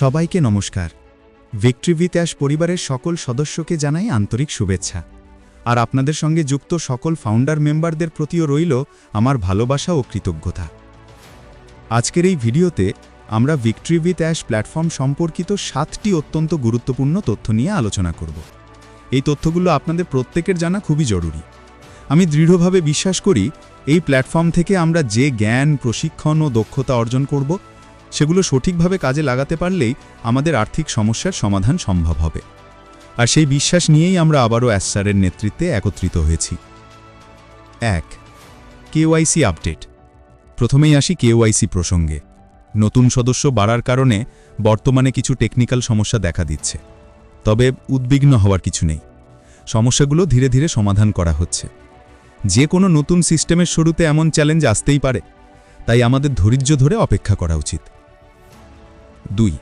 সবাইকে নমস্কার। ভিক্ট্রিভিত্যাস পরিবারের সকল সদস্যকে জানাই আন্তরিক শুভেচ্ছা। আর আপনাদের সঙ্গে যুক্ত সকল ফাউন্ডার মেম্বারদের প্রতিও রইল আমার ভালোবাসা ও কৃতজ্ঞতা। আজকের এই ভিডিওতে আমরা ভিক্ট্রিভিথ অ্যাশ প্ল্যাটফর্ম সম্পর্কিত সাতটি অত্যন্ত গুরুত্বপূর্ণ তথ্য নিয়ে আলোচনা করব। এই তথ্যগুলো আপনাদের প্রত্যেকের জানা খুবই জরুরি। আমি দৃঢ়ভাবে বিশ্বাস করি এই প্ল্যাটফর্ম থেকে আমরা যে জ্ঞান, প্রশিক্ষণ ও দক্ষতা অর্জন করব সেগুলো সঠিকভাবে কাজে লাগাতে পারলেই আমাদের আর্থিক সমস্যার সমাধান সম্ভব হবে। আর সেই বিশ্বাস নিয়েই আমরা আবারও অ্যাসারের নেতৃত্বে একত্রিত হয়েছি। এক, কেওয়াইসি আপডেট। প্রথমেই আসি কেওয়াইসি প্রসঙ্গে। নতুন সদস্য বাড়ার কারণে বর্তমানে কিছু টেকনিক্যাল সমস্যা দেখা দিচ্ছে। তবে উদ্বিগ্ন হওয়ার কিছু নেই। সমস্যাগুলো ধীরে ধীরে সমাধান করা হচ্ছে। যে কোনো নতুন সিস্টেমের শুরুতে এমন চ্যালেঞ্জ আসতেই পারে। তাই আমাদের ধৈর্য ধরে অপেক্ষা করা উচিত। দুই,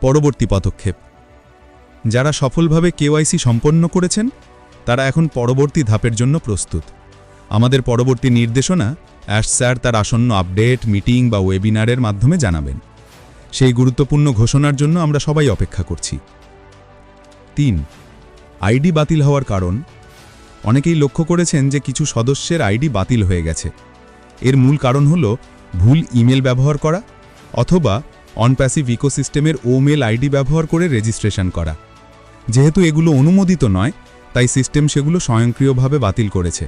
পরবর্তী পদক্ষেপ। যারা সফলভাবে কেওয়াইসি সম্পন্ন করেছেন, তারা এখন পরবর্তী ধাপের জন্য প্রস্তুত। আমাদের পরবর্তী নির্দেশনা অ্যাশ স্যার তার আসন্ন আপডেট, মিটিং বা ওয়েবিনারের মাধ্যমে জানাবেন। সেই গুরুত্বপূর্ণ ঘোষণার জন্য আমরা সবাই অপেক্ষা করছি। তিন আইডি বাতিল হওয়ার কারণ। অনেকেই লক্ষ্য করেছেন যে কিছু সদস্যের আইডি বাতিল হয়ে গেছে। এর মূল কারণ হল ভুল ইমেল ব্যবহার করা অথবা অনপ্যাসিভ ইকোসিস্টেমের ওমেল আইডি ব্যবহার করে রেজিস্ট্রেশন করা। যেহেতু এগুলো অনুমোদিত নয়, তাই সিস্টেম সেগুলো স্বয়ংক্রিয়ভাবে বাতিল করেছে।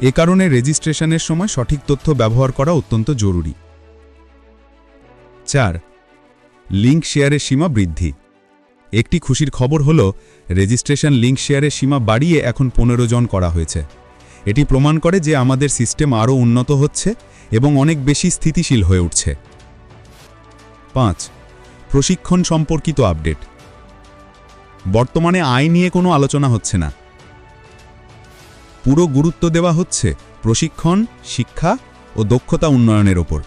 এ কারণে রেজিস্ট্রেশনের সময় সঠিক তথ্য ব্যবহার করা অত্যন্ত জরুরি। চার লিঙ্ক শেয়ারের সীমা বৃদ্ধি। একটি খুশির খবর হল রেজিস্ট্রেশন লিঙ্ক শেয়ারের সীমা বাড়িয়ে এখন পনেরো জন করা হয়েছে। এটি প্রমাণ করে যে আমাদের সিস্টেম আরও উন্নত হচ্ছে এবং অনেক বেশি স্থিতিশীল হয়ে উঠছে। পাঁচ, প্রশিক্ষণ সম্পর্কিত আপডেট। বর্তমানে আয় নিয়ে কোনো আলোচনা হচ্ছে না। পুরো গুরুত্ব দেওয়া হচ্ছে প্রশিক্ষণ, শিক্ষা ও দক্ষতা উন্নয়নের ওপর।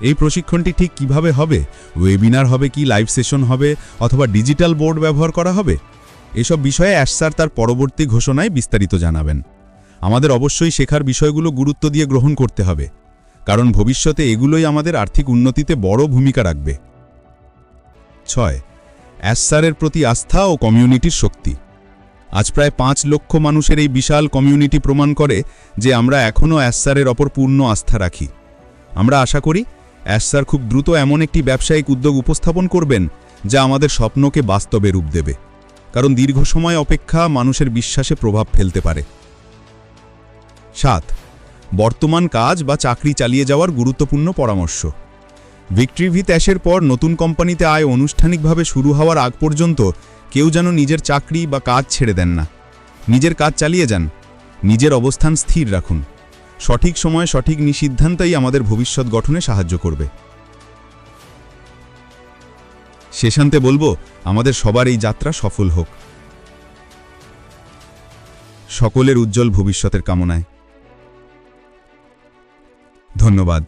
এই প্রশিক্ষণটি ঠিক কীভাবে হবে? ওয়েবিনার হবে কি? লাইভ সেশন হবে? অথবা ডিজিটাল বোর্ড ব্যবহার করা হবে? এসব বিষয়ে অ্যাশসার তার পরবর্তী ঘোষণায় বিস্তারিত জানাবেন। আমাদের অবশ্যই শেখার বিষয়গুলো গুরুত্ব দিয়ে গ্রহণ করতে হবে। কারণ ভবিষ্যতে এগুলোই আমাদের আর্থিক উন্নতিতে বড় ভূমিকা রাখবে। ছয়, অ্যাসারের প্রতি আস্থা ও কমিউনিটির শক্তি। আজ প্রায় পাঁচ লক্ষ মানুষের এই বিশাল কমিউনিটি প্রমাণ করে যে আমরা এখনও অ্যাসারের অপর পূর্ণ আস্থা রাখি। আমরা আশা করি অ্যাসার খুব দ্রুত এমন একটি ব্যবসায়িক উদ্যোগ উপস্থাপন করবেন যা আমাদের স্বপ্নকে বাস্তবে রূপ দেবে, কারণ দীর্ঘ সময় অপেক্ষা মানুষের বিশ্বাসে প্রভাব ফেলতে পারে। সাত বর্তমান কাজ বা চাকরি চালিয়ে যাওয়ার গুরুত্বপূর্ণ পরামর্শ। ভিক্ট্রিভি ত্যাশের পর নতুন কোম্পানিতে আয় আনুষ্ঠানিকভাবে শুরু হওয়ার আগ পর্যন্ত কেউ যেন নিজের চাকরি বা কাজ ছেড়ে দেন না। নিজের কাজ চালিয়ে যান। নিজের অবস্থান স্থির রাখুন। সঠিক সময়ে, সঠিক নিষিদ্ধান্তই আমাদের ভবিষ্যৎ গঠনে সাহায্য করবে। শেষান্তে বলব, আমাদের সবার এই যাত্রা সফল হোক। সকলের উজ্জ্বল ভবিষ্যতের কামনায়। ধন্যবাদ।